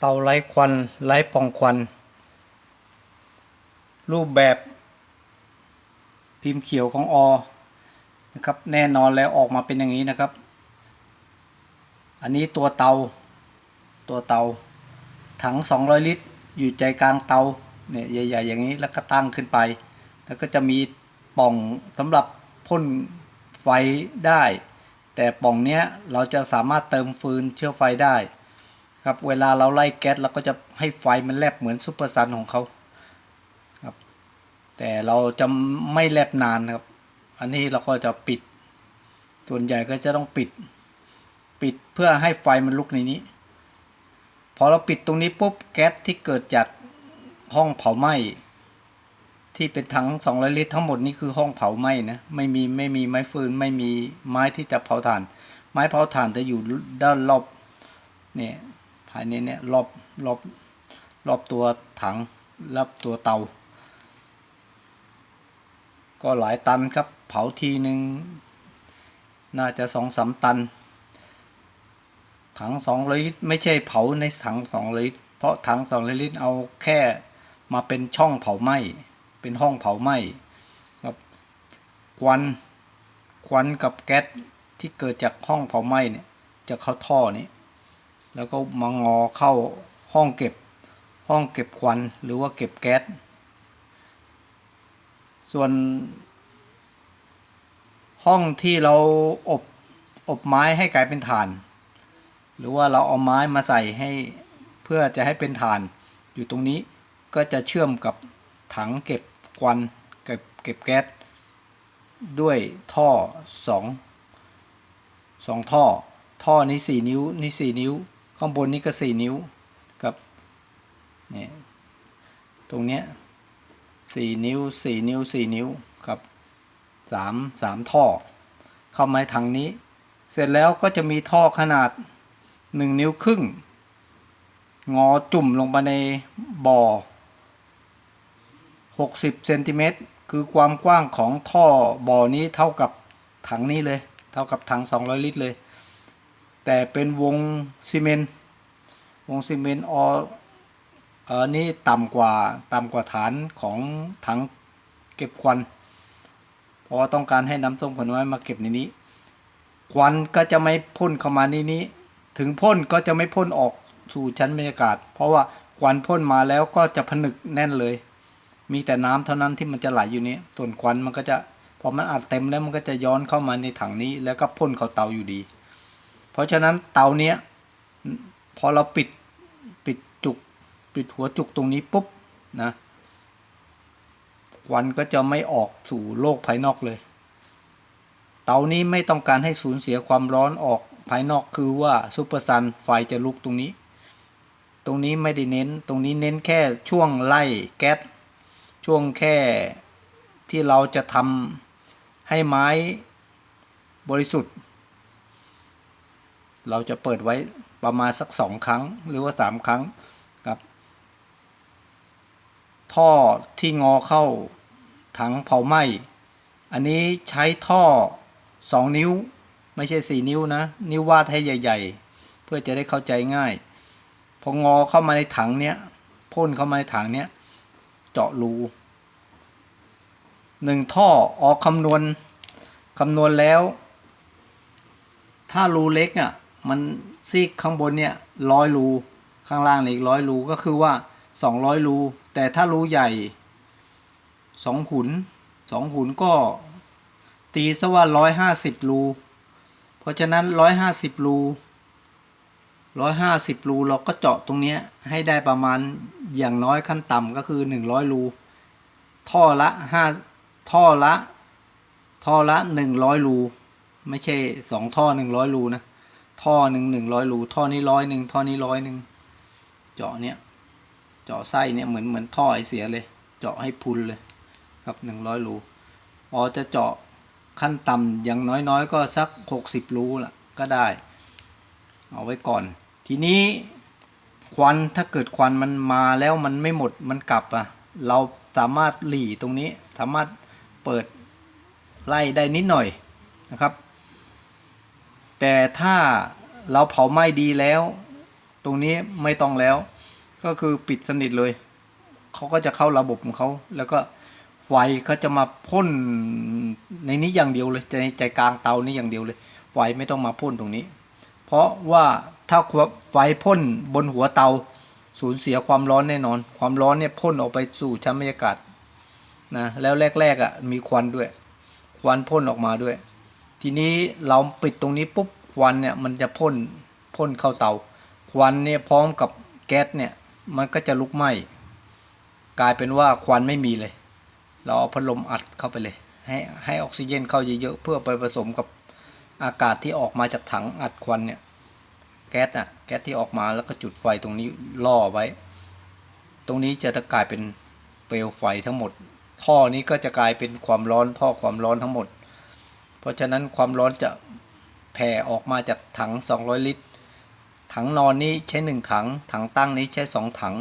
เตาไร้ควันไร้ปองควัน รูปแบบพิมพ์เขียวของอนะครับแน่นอนแล้วออกมาเป็นอย่างนี้นะครับ อันนี้ตัวเตา ตัวเตา ถัง 200 ลิตร อยู่ใจกลางเตาเนี่ยใหญ่ๆอย่างนี้แล้วก็ตั้งขึ้นไป แล้วก็จะมีป่องสำหรับพ่นไฟได้ แต่ป่องเนี้ยเราจะสามารถเติมฟืนเชื้อไฟได้ ครับเวลาเราไล่แก๊สเราก็จะให้ไฟมันแลบเหมือนซุปเปอร์ซันของเขาครับแต่เราจะไม่แลบนานครับ อันนี้เราก็จะปิด ส่วนใหญ่ก็จะต้องปิด ปิดเพื่อให้ไฟมันลุกในนี้ พอเราปิดตรงนี้ปุ๊บแก๊สที่เกิดจากห้องเผาไหม้ที่เป็นถัง200ลิตรทั้งหมดนี่คือห้องเผาไหม้นะไม่มีไม่มีไม้ฟืนไม่มีไม้ที่จะเผาถ่าน ไม้เผาถ่านจะอยู่ด้านรอบเนี่ย ภายในเนี่ยรอบรอบรอบตัวถังรอบตัวเตา ก็หลายตันครับ เผาทีหนึ่งน่าจะสองสามตัน ถังสองลิตรไม่ใช่เผาในถังสองลิตร เพราะถังสองลิตรเอาแค่มาเป็นช่องเผาไหม้เป็นห้องเผาไหม้ครับควันควันกับแก๊สที่เกิดจากห้องเผาไหม้เนี่ยจะเข้าท่อนี้ แล้วก็มางอเข้าห้องเก็บห้องเก็บควันหรือว่าเก็บแก๊ส ส่วนห้องที่เราอบอบไม้ให้กลายเป็นถ่าน หรือว่าเราเอาไม้มาใส่ให้เพื่อจะให้เป็นถ่าน อยู่ตรงนี้ก็จะเชื่อมกับถังเก็บควันเก็บเก็บแก๊สด้วยท่อสองสองท่อ ท่อนี้สี่นิ้ว นี่สี่นิ้ว ข้างบนนี้ก็สี่นิ้วกับเนี่ยตรงเนี้ยสี่นิ้วสี่นิ้วสี่นิ้วครับสามสามท่อ เข้ามาในถังนี้ เสร็จแล้วก็จะมีท่อขนาดหนึ่งนิ้วครึ่ง งอจุ่มลงไปในบ่อ60เซนติเมตรคือความกว้างของท่อบ่อนี้เท่ากับถังนี้เลย เท่ากับถัง200ลิตรเลย แต่เป็นวงซีเมนต์วงซีเมนต์อออนี่ต่ำกว่าต่ำกว่าฐานของถังเก็บควัน เพราะว่าต้องการให้น้ำส้มผลไม้มาเก็บในนี้ ควันก็จะไม่พ่นเข้ามาในนี้ ถึงพ่นก็จะไม่พ่นออกสู่ชั้นบรรยากาศ เพราะว่าควันพ่นมาแล้วก็จะผนึกแน่นเลย มีแต่น้ำเท่านั้นที่มันจะไหลอยู่นี้ส่วนควันมันก็จะพอมันอัดเต็มแล้วมันก็จะย้อนเข้ามาในถังนี้ แล้วก็พ่นเข้าเตาอยู่ดี เพราะฉะนั้นเตาเนี้ยพอเราปิดปิดจุกปิดหัวจุกตรงนี้ปุ๊บนะควันก็จะไม่ออกสู่โลกภายนอกเลย เตานี้ไม่ต้องการให้สูญเสียความร้อนออกภายนอกคือว่าซูเปอร์ซันไฟจะลุกตรงนี้ ตรงนี้ไม่ได้เน้น ตรงนี้เน้นแค่ช่วงไล่แก๊สช่วงแค่ที่เราจะทำให้ไม้บริสุทธิ์ เราจะเปิดไว้ประมาณสักสองครั้งหรือว่าสามครั้งครับ ท่อที่งอเข้าถังเผาไหม้อันนี้ใช้ท่อสองนิ้ว ไม่ใช่สี่นิ้วนะ นิ้ววาดให้ใหญ่ ๆ เพื่อจะได้เข้าใจง่าย พองอเข้ามาในถังเนี้ยพ่นเข้ามาในถังเนี้ยเจาะรูหนึ่งท่อออกคำนวณคำนวณแล้ว ถ้ารูเล็กอะ มันซีกข้างบนเนี่ยร้อยรูข้างล่างอีกร้อยรูก็คือว่าสองร้อยรูแต่ถ้ารูใหญ่สองหุนสองหุนก็ ตีซะว่าร้อยห้าสิบรู เพราะฉะนั้นร้อยห้าสิบรูร้อยห้าสิบรูเราก็เจาะตรงนี้ให้ได้ประมาณอย่างน้อยขั้นต่ำก็คือหนึ่งร้อยรู ท่อละห้าท่อละ ท่อละหนึ่งร้อยรู ไม่ใช่สองท่อหนึ่งร้อยรูนะ ท่อหนึ่งหนึ่งร้อยรูท่อนี้ร้อยหนึ่งท่อนี้ร้อยหนึ่งเจาะเนี้ยเจาะไส้เนี่ยเหมือนเหมือนท่อไอเสียเลย เจาะให้พุนเลยครับหนึ่งร้อยรูอ๋อจะเจาะขั้นต่ำอย่างน้อยๆ ก็สักหกสิบรูละก็ได้ เอาไว้ก่อน ทีนี้ควันถ้าเกิดควันมันมาแล้วมันไม่หมดมันกลับอะเราสามารถหลีตรงนี้สามารถเปิดไล่ได้นิดหน่อยนะครับ แต่ถ้าเราเผาไหม้ดีแล้ว ตรงนี้ไม่ต้องแล้ว ก็คือปิดสนิทเลย เขาก็จะเข้าระบบของเขา แล้วก็ไฟเขาจะมาพ่นในนี้อย่างเดียวเลยในใจกลางเตานี่อย่างเดียวเลย ไฟไม่ต้องมาพ่นตรงนี้ เพราะว่าถ้าไฟพ่นบนหัวเตาสูญเสียความร้อนแน่นอน ความร้อนเนี่ยพ่นออกไปสู่ชั้นบรรยากาศนะแล้วแรกๆอะ่ะมีควันด้วย ควันพ่นออกมาด้วย ทีนี้เราปิดตรงนี้ปุ๊บควันเนี่ยมันจะพ่นพ่นเข้าเตา ควันเนี่ยพร้อมกับแก๊สเนี่ยมันก็จะลุกไหม้กลายเป็นว่าควันไม่มีเลย เราเอาพัดลมอัดเข้าไปเลย ให้ให้ออกซิเจนเข้าเยอะๆเพื่อไปผสมกับอากาศที่ออกมาจากถังอัดควันเนี่ยแก๊สอะแก๊สที่ออกมาแล้วก็จุดไฟตรงนี้ล่อไว้ ตรงนี้จะกลายเป็นเปลวไฟทั้งหมด ท่อนี้ก็จะกลายเป็นความร้อนท่อความร้อนทั้งหมด ราะฉะนั้นความร้อนจะแผ่ออกมาจากถัง 200 ลิตร ถังนอนนี้ใช้หนึ่งถัง ถังตั้งนี้ใช้สองถัง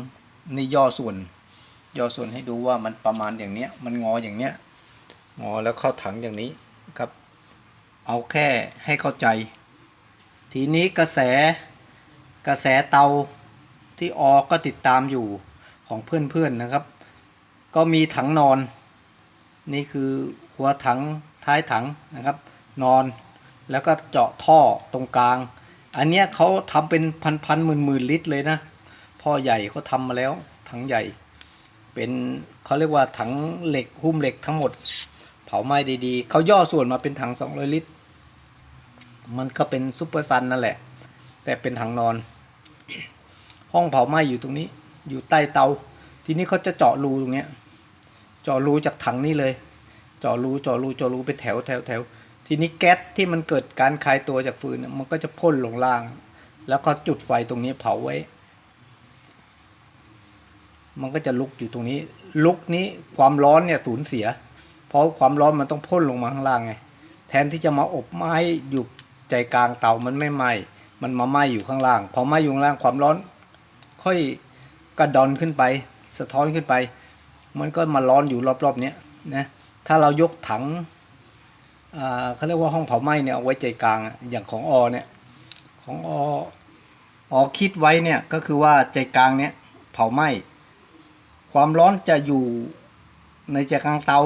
นี่ย่อส่วน ย่อส่วนให้ดูว่ามันประมาณอย่างเนี้ย มันงออย่างเนี้ย งอแล้วเข้าถังอย่างนี้ครับ เอาแค่ให้เข้าใจ ทีนี้กระแส กระแสเตาที่ออกก็ติดตามอยู่ของเพื่อนๆนะครับ ก็มีถังนอน นี่คือหัวถัง ท้ายถังนะครับนอน แล้วก็เจาะท่อตรงกลาง อันเนี้ยเขาทำเป็นพันพันหมื่นหมื่นลิตรเลยนะท่อใหญ่เขาทำมาแล้วถังใหญ่ เป็นเขาเรียกว่าถังเหล็กหุ้มเหล็กทั้งหมด เผาไหม้ดีๆเขาย่อส่วนมาเป็นถัง 200 ลิตร มันก็เป็นซุปเปอร์ซันนั่นแหละ แต่เป็นถังนอน ห้องเผาไหม้อยู่ตรงนี้ อยู่ใต้เตา ทีนี้เขาจะเจาะรูตรงเนี้ยเจาะรูจากถังนี้เลย จาะรูเจาะรูเจาะรูเป็นแถวแถวแถวทีนี้แก๊สที่มันเกิดการคายตัวจากฟืนมันก็จะพ่นลงล่าง แล้วก็จุดไฟตรงนี้เผาไว้ มันก็จะลุกอยู่ตรงนี้ ลุกนี้ความร้อนเนี่ยสูญเสีย เพราะความร้อนมันต้องพ่นลงมาข้างล่างไงแทนที่จะมาอบไม้อยู่ใจกลางเตามันไม่ไหม้มันมาไหม้อยู่ข้างล่าง พอไหม้อยู่ข้างล่างความร้อน ค่อยกระดอนขึ้นไป สะท้อนขึ้นไป มันก็มาร้อนอยู่รอบๆเนี้ยนะ ถ้าเรายกถังเขาเรียกว่าห้องเผาไหม้เนี่ยเอาไว้ใจกลางอย่างของอเนี่ยของออคิดไว้เนี่ยก็คือว่าใจกลางเนี่ยเผาไหม้ความร้อนจะอยู่ในใจกลางเตา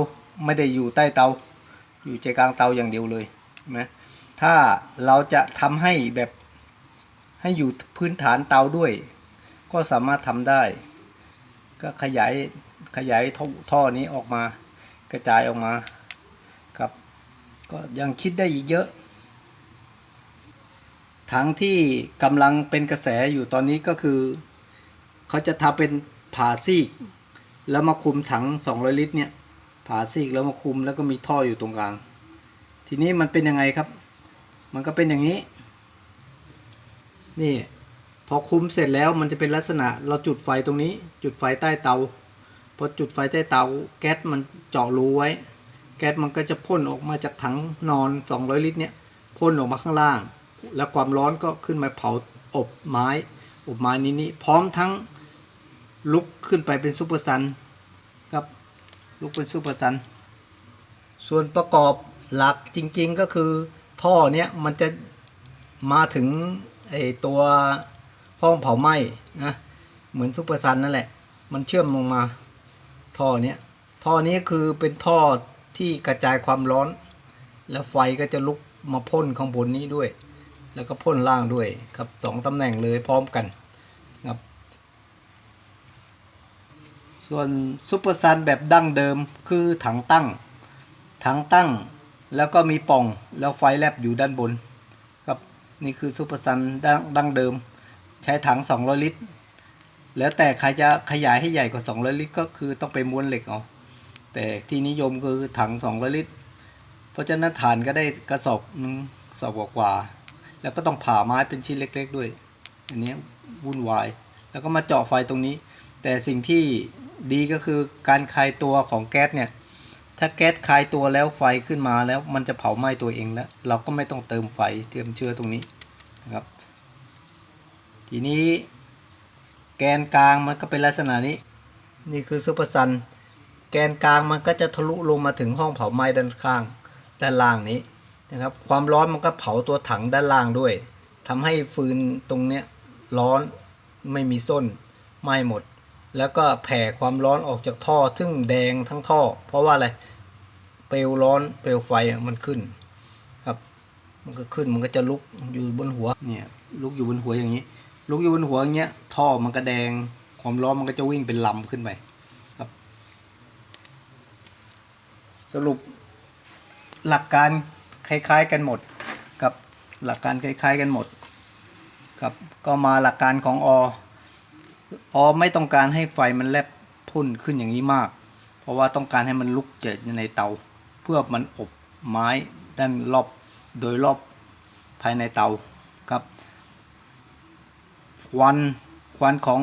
ไม่ได้อยู่ใต้เตา อยู่ใจกลางเตาอย่างเดียวเลยนะถ้าเราจะทำให้แบบให้อยู่พื้นฐานเตาด้วย ก็สามารถทำได้ ก็ขยายขยายท่อนี้ออกมา กระจายออกมาครับ ก็ยังคิดได้อีกเยอะ ถังที่กำลังเป็นกระแสอยู่ตอนนี้ก็คือ เขาจะทำเป็นผ่าซีก แล้วมาคุมถัง 200 ลิตรเนี่ยผ่าซีกแล้วมาคุมแล้วก็มีท่ออยู่ตรงกลาง ทีนี้มันเป็นยังไงครับ มันก็เป็นอย่างนี้ นี่พอคุมเสร็จแล้วมันจะเป็นลักษณะเราจุดไฟตรงนี้ จุดไฟใต้เตา พอจุดไฟใต้เตาแก๊สมันเจาะรูไว้ แก๊สมันก็จะพ่นออกมาจากถังนอน 200 ลิตรเนี่ยพ่นออกมาข้างล่าง แล้วความร้อนก็ขึ้นมาเผาอบไม้ อบไม้นี้นี่พร้อมทั้งลุกขึ้นไปเป็นซูเปอร์ซันครับลุกเป็นซูเปอร์ซันส่วนประกอบหลักจริงๆก็คือท่อเนี้ยมันจะมาถึงไอตัวห้องเผาไหม้นะเหมือนซูเปอร์ซันนั่นแหละ มันเชื่อมลงมา ท่อเนี้ยท่อนี้คือเป็นท่อที่กระจายความร้อน แล้วไฟก็จะลุกมาพ่นข้างบนนี้ด้วย แล้วก็พ่นล่างด้วยครับสองตำแหน่งเลยพร้อมกันครับ ส่วนซุปเปอร์ซันแบบดั้งเดิมคือถังตั้ง ถังตั้งแล้วก็มีป่องแล้วไฟแลบอยู่ด้านบน ครับนี่คือซุปเปอร์ซันดั้งดั้งเดิม ใช้ถัง 200 ลิตร แล้วแต่ใครจะขยายให้ใหญ่กว่า 200 ลิตร ก็คือต้องไปม้วนเหล็กเอาแต่ที่นิยมคือถัง 200 ลิตร เพราะฉะนั้นฐานก็ได้กระสอบนึงสอบกว่าๆแล้วก็ต้องผ่าไม้เป็นชิ้นเล็ก ๆ ด้วย อันนี้วุ่นวาย แล้วก็มาเจาะไฟตรงนี้ แต่สิ่งที่ดีก็คือการคลายตัวของแก๊สเนี่ย ถ้าแก๊สคลายตัวแล้วไฟขึ้นมาแล้วมันจะเผาไหม้ตัวเองแล้ว เราก็ไม่ต้องเติมไฟเติมเชื้อตรงนี้นะครับ ทีนี้ แกนกลางมันก็เป็นลักษณะนี้ นี่คือซูเปอร์ซัน แกนกลางมันก็จะทะลุลงมาถึงห้องเผาไหม้ด้านข้างด้านล่างนี้นะครับ ความร้อนมันก็เผาตัวถังด้านล่างด้วยทำให้ฟืนตรงเนี้ยร้อนไม่มีส้นไหม้หมด แล้วก็แผ่ความร้อนออกจากท่อทึ่งแดงทั้งท่อ เพราะว่าอะไรเปลวร้อนเปลวไฟมันขึ้นครับ มันก็ขึ้นมันก็จะลุกอยู่บนหัวเนี่ยลุกอยู่บนหัวอย่างนี้ ลุกอยู่บนหัวอย่างเงี้ย ท่อมันก็แดง ความร้อนมันก็จะวิ่งเป็นลำขึ้นไปครับ สรุปหลักการคล้ายๆกันหมดกับหลักการคล้ายๆกันหมดครับก็มาหลักการของออไม่ต้องการให้ไฟมันแลบพุ่นขึ้นอย่างนี้มาก เพราะว่าต้องการให้มันลุกเจิดในเตา เพื่อมันอบไม้ด้านรอบโดยรอบภายในเตาครับ ควันควันของ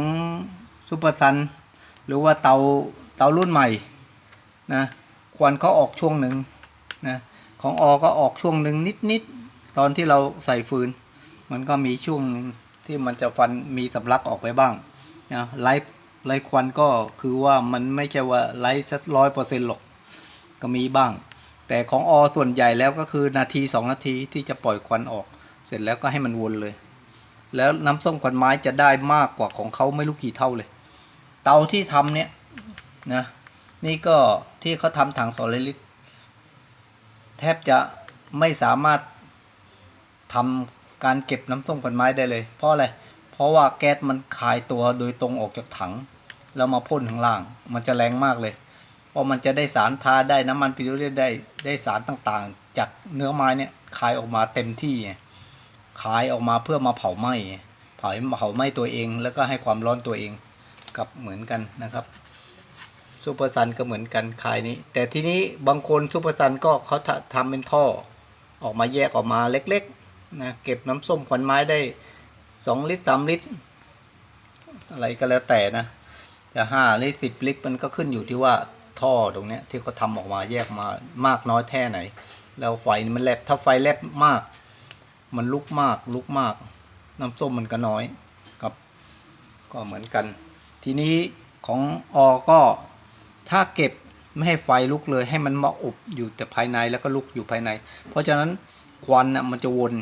ซูเปอร์ซันหรือว่าเตาเตารุ่นใหม่นะควันเขาออกช่วงหนึ่งนะของอก็ออกช่วงหนึ่งนิดๆตอนที่เราใส่ฟืน มันก็มีช่วงที่มันจะฟันมีสำลักออกไปบ้างนะไล่ไล่ควันก็คือว่ามันไม่ใช่ว่าไล่สักร้อยเปอร์เซ็นต์หรอกก็มีบ้าง แต่ของอส่วนใหญ่แล้วก็คือนาทีสองนาทีที่จะปล่อยควันออก เสร็จแล้วก็ให้มันวนเลย แล้วน้ำส้มควันไม้จะได้มากกว่าของเขาไม่รู้กี่เท่าเลย เตาที่ทำเนี่ยนะนี่ก็ที่เขาทำถังสองลิตแทบจะไม่สามารถทำการเก็บน้ำส้มควันไม้ได้เลย เพราะอะไรเพราะว่าแก๊สมันคายตัวโดยตรงออกจากถังแล้วมาพ่นข้างล่าง มันจะแรงมากเลย เพราะมันจะได้สารทาได้น้ำมันปิโตรเลียมได้ได้สารต่างๆ จากเนื้อไม้เนี่ยคายออกมาเต็มที่ไง ขายออกมาเพื่อมาเผาไหม้เผาเผาไหม้ตัวเอง แล้วก็ให้ความร้อนตัวเองกับเหมือนกันนะครับซูเปอร์ซันก็เหมือนกันขายนี้ แต่ทีนี้บางคนซูเปอร์ซันก็เขาทำทำเป็นท่อ ออกมาแยกออกมาเล็กๆนะเก็บน้ำส้มขวัญไม้ได้สองลิตรสามลิตร อะไรก็แล้วแต่นะจะห้าลิตรสิบลิตรมันก็ขึ้นอยู่ที่ว่าท่อตรงเนี้ยที่เขาทำออกมาแยกมามากน้อยแค่ไหน แล้วไฟมันแลบถ้าไฟแลบมาก มันลุกมากลุกมาก น้ำส้มมันก็น้อยครับ ก็เหมือนกัน ทีนี้ของออก็ถ้าเก็บไม่ให้ไฟลุกเลย ให้มันมาอบอยู่แต่ภายในแล้วก็ลุกอยู่ภายใน เพราะฉะนั้นควันน่ะมันจะวน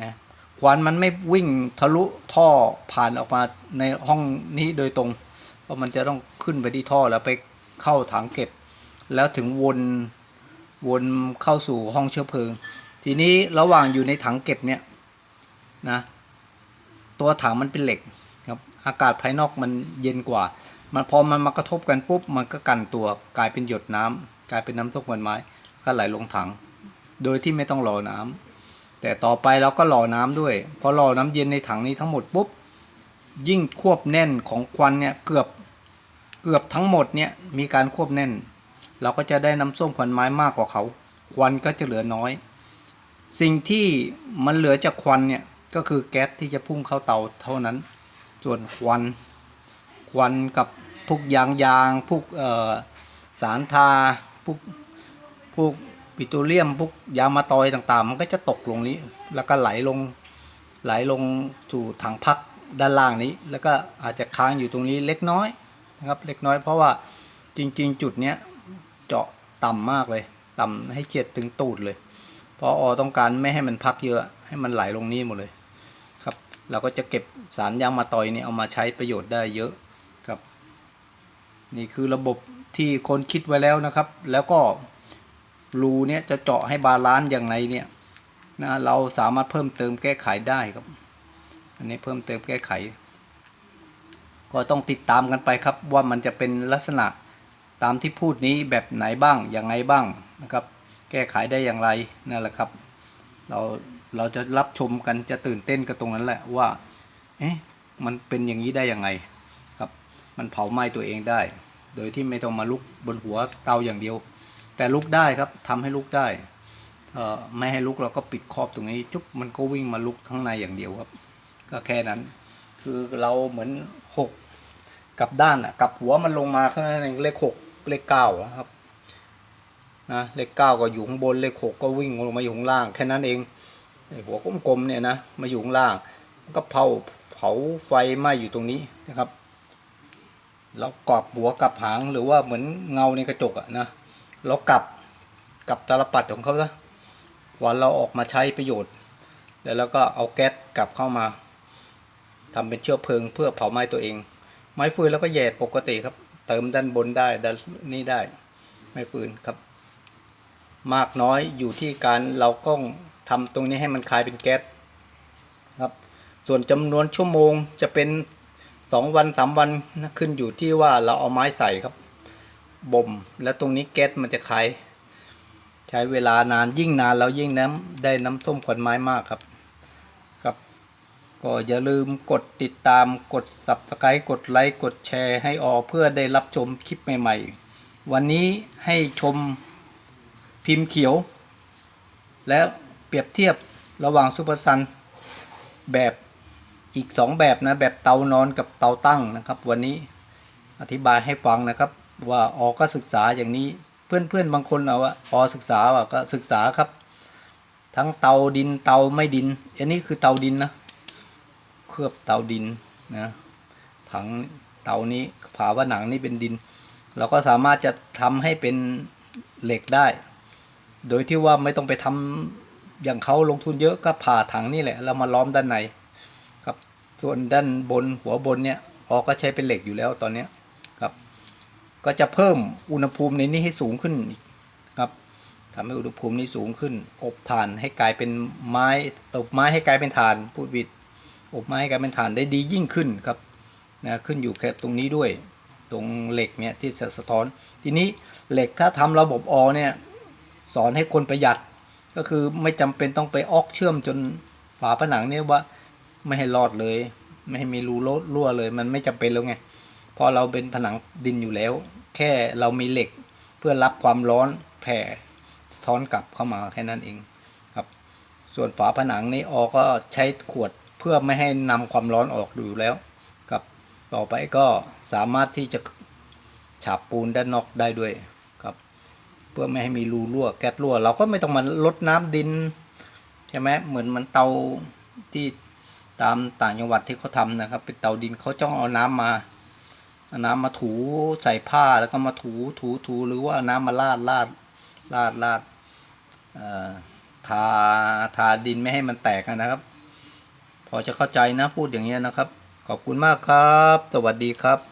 นะควันมันไม่วิ่งทะลุท่อผ่านออกมาในห้องนี้โดยตรง เพราะมันจะต้องขึ้นไปที่ท่อแล้วไปเข้าถังเก็บ แล้วถึงวนวนเข้าสู่ห้องเชื้อเพลิง ทีนี้ระหว่างอยู่ในถังเก็บเนี่ยนะตัวถังมันเป็นเหล็กครับอากาศภายนอกมันเย็นกว่า มันพอมันมากระทบกันปุ๊บมันก็กันตัวกลายเป็นหยดน้ำกลายเป็นน้ำส้มควันไม้ ก็ไหลลงถัง โดยที่ไม่ต้องรอน้ำแต่ต่อไปเราก็รอน้ำด้วยพอรอน้ำเย็นในถังนี้ทั้งหมดปุ๊บยิ่งควบแน่นของควันเนี่ยเกือบเกือบทั้งหมดเนี่ยมีการควบแน่น เราก็จะได้น้ำส้มควันไม้มากกว่าเขา ควันก็จะเหลือน้อย สิ่งที่มันเหลือจากควันเนี่ยก็คือแก๊สที่จะพุ่งเข้าเตาเท่านั้น ส่วนควันควันกับพวกยางยางพวกสารทาพวกพวกปิโตรเลียมพวกยางมาตอยต่างๆ มันก็จะตกลงนี้ แล้วก็ไหลลงไหลลงสู่ถังพักด้านล่างนี้ แล้วก็อาจจะค้างอยู่ตรงนี้เล็กน้อยนะครับเล็กน้อยเพราะว่าจริงๆ จุดเนี้ยเจาะต่ำมากเลย ต่ำให้เฉียดถึงตูดเลย เพราะอต้องการไม่ให้มันพักเยอะ ให้มันไหลลงนี่หมดเลยครับ เราก็จะเก็บสารยางมาตอยนี่เอามาใช้ประโยชน์ได้เยอะครับ นี่คือระบบที่คนคิดไว้แล้วนะครับ แล้วก็รูเนี่ยจะเจาะให้บาลานซ์อย่างไรเนี่ยนะเราสามารถเพิ่มเติมแก้ไขได้ครับ อันนี้เพิ่มเติมแก้ไข ก็ต้องติดตามกันไปครับว่ามันจะเป็นลักษณะตามที่พูดนี้แบบไหนบ้างอย่างไงบ้างนะครับ แก้ไขได้อย่างไรนั่นแหละครับ เราเราจะรับชมกันจะตื่นเต้นกับตรงนั้นแหละว่าเอ๊ะมันเป็นอย่างนี้ได้ยังไงครับ มันเผาไหม้ตัวเองได้ โดยที่ไม่ต้องมาลุกบนหัวเตาอย่างเดียว แต่ลุกได้ครับทำให้ลุกได้เอ่อไม่ให้ลุกเราก็ปิดครอบตรงนี้จุ๊บมันก็วิ่งมาลุกข้างในอย่างเดียวครับ ก็แค่นั้น คือเราเหมือนหกกลับด้านอะกลับหัวมันลงมาข้างในเลขหกเลขเก้าอะครับ นะเลขเก้าก็อยู่ข้างบนเลขหกก็วิ่งลงมาอยู่ข้างล่าง แค่นั้นเองหัวกลมๆเนี่ยนะมาอยู่ข้างล่างก็เผาเผาไฟไหม้อยู่ตรงนี้นะครับแล้วกรอบหัวกลับหางหรือว่าเหมือนเงาในกระจกอะนะเรากลับกลับตาลปัดของเขาซะควันเราออกมาใช้ประโยชน์ แล้วเราก็เอาแก๊สกลับเข้ามาทำเป็นเชื้อเพลิงเพื่อเผาไหม้ตัวเอง ไม้ฟืนแล้วก็แย่ปกติครับ เติมด้านบนได้ด้านนี้ได้ ไม้ฟืนครับ มากน้อยอยู่ที่การเราก็ทำตรงนี้ให้มันคลายเป็นแก๊สครับ ส่วนจำนวนชั่วโมงจะเป็นสองวันสามวันนะขึ้นอยู่ที่ว่าเราเอาไม้ใส่ครับบ่ม แล้วตรงนี้แก๊สมันจะคลายใช้เวลานานยิ่งนานเรายิ่งน้ำได้น้ำส้มขวัญไม้มากครับครับ ก็อย่าลืมกดติดตามกด subscribe กดไลค์กดแชร์ให้ออเพื่อได้รับชมคลิปใหม่ ๆ วันนี้ให้ชม พิมพ์เขียว แล้วเปรียบเทียบระหว่างซูเปอร์ซันแบบอีก 2 แบบนะ แบบเตานอนกับเตาตั้งนะครับ วันนี้อธิบายให้ฟังนะครับ ว่าออก็ศึกษาอย่างนี้เพื่อนๆบางคนเอาว่าออศึกษาว่าก็ศึกษาครับ ทั้งเตาดินเตาไม่ดิน อันนี้คือเตาดินนะเคลือบเตาดินนะถังเตานี้ผาว่าหนังนี่เป็นดิน เราก็สามารถจะทำให้เป็นเหล็กได้ โดยที่ว่าไม่ต้องไปทำอย่างเขาลงทุนเยอะก็ผ่าถังนี่แหละ เรามาล้อมด้านในครับ ส่วนด้านบนหัวบนเนี่ยออกก็ใช้เป็นเหล็กอยู่แล้วตอนเนี้ครับ ก็จะเพิ่มอุณหภูมิในนี้ให้สูงขึ้นครับทำให้อุณหภูมินี้สูงขึ้น อบถ่านให้กลายเป็นไม้อบไม้ให้กลายเป็นถ่านพูดบิดอบไม้ให้กลายเป็นถ่านได้ดียิ่งขึ้นครับนะขึ้นอยู่แค่ตรงนี้ด้วย ตรงเหล็กเนี่ยที่จะสะท้อน ทีนี้เหล็กถ้าทำระบบออเนี่ย สอนให้คนประหยัด ก็คือไม่จำเป็นต้องไปออกเชื่อมจนฝาผนังเนี่ยว่าไม่ให้รอดเลย ไม่ให้มีรูรั่วเลย มันไม่จำเป็นแล้วไงพอเราเป็นผนังดินอยู่แล้ว แค่เรามีเหล็กเพื่อรับความร้อนแผ่ท้อนกลับเข้ามาแค่นั้นเองครับ ส่วนฝาผนังนี้ออกก็ใช้ขวดเพื่อไม่ให้นำความร้อนออกอยู่แล้วครับ ต่อไปก็สามารถที่จะฉาบปูนด้านนอกได้ด้วย เพื่อไม่ให้มีรูรั่วแก๊สรั่ว เราก็ไม่ต้องมาลดน้ำดินใช่ไหมเหมือนมันเตาที่ตามต่างจังหวัดที่เขาทำนะครับเป็นเตาดินเขาจ้องเอาน้ำมาเอาน้ำมาถูใส่ผ้าแล้วก็มาถูถูถูหรือว่าเอาน้ำมาลาดลาดลาดลาดทาทาดินไม่ให้มันแตกนะครับ พอจะเข้าใจนะพูดอย่างเงี้ยนะครับ ขอบคุณมากครับ สวัสดีครับ